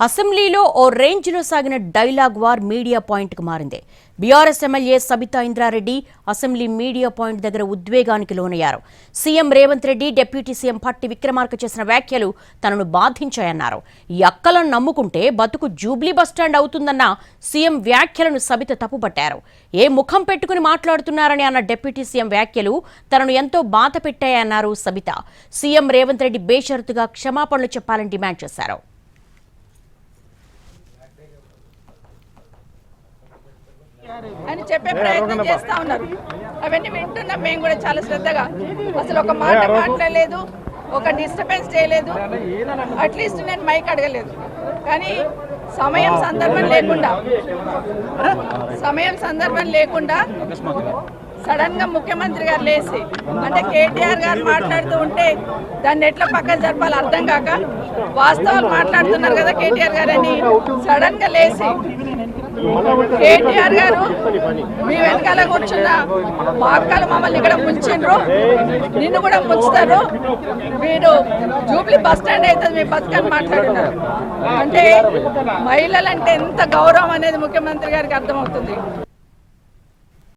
అసెంబ్లీలో ఓ రేంజ్లో సాగిన డైలాగ్ వార్ మీడియా పాయింట్కు మారింది. BRS MLA Sabitha Indra Reddy assembly media point దగ్గర ఉద్వేగానికి లోనయ్యారు. CM Revanth Reddy deputy CM Bhatti Vikramarka చేసిన వ్యాఖ్యలు తనను బాధించాయన్నారు. ఈ అక్కలను నమ్ముకుంటే బతుకు జూబ్లీ బస్టాండ్ అవుతుందన్న సీఎం వ్యాఖ్యలను సబిత తప్పుపట్టారు. ఏ ముఖం పెట్టుకుని మాట్లాడుతున్నారని అన్న డిప్యూటీ సీఎం వ్యాఖ్యలు తనను ఎంతో బాధ పెట్టాయన్నారు సబిత. సీఎం రేవంత్ రెడ్డి బేషరతుగా క్షమాపణలు చెప్పాలని డిమాండ్ చేశారు. అని చెప్పే ప్రయత్నం చేస్తా ఉన్నారు. అవన్నీ వింటున్నాం మేము కూడా చాలా శ్రద్ధగా. అసలు ఒక మాట మాట్లాడలేదు ఒక డిస్టర్బెన్స్ చేయలేదు. అట్లీస్ట్ నేను మైక్ అడగలేదు. కానీ సమయం సందర్భం లేకుండా సమయం సందర్భం లేకుండా సడన్గా ముఖ్యమంత్రి గారు లేచి అంటే కేటీఆర్ గారు మాట్లాడుతూ ఉంటే దాన్ని ఎట్లా పక్కన జరపాలి అర్థం కాక వాస్తవాలు మాట్లాడుతున్నారు కదా కేటీఆర్ గారు అని సడన్గా లేచి. కేటీఆర్ గారు మీ వెనకాల కూర్చున్న మా అక్కలు మమ్మల్ని ఇక్కడ ముంచిండ్రు నిన్ను కూడా ముంచుతారు. మీరు జూబ్లీ బస్ స్టాండ్ అవుతుంది మీ బతుకని మాట్లాడుతున్నారు. అంటే మహిళలంటే ఎంత గౌరవం అనేది ముఖ్యమంత్రి గారికి అర్థమవుతుంది.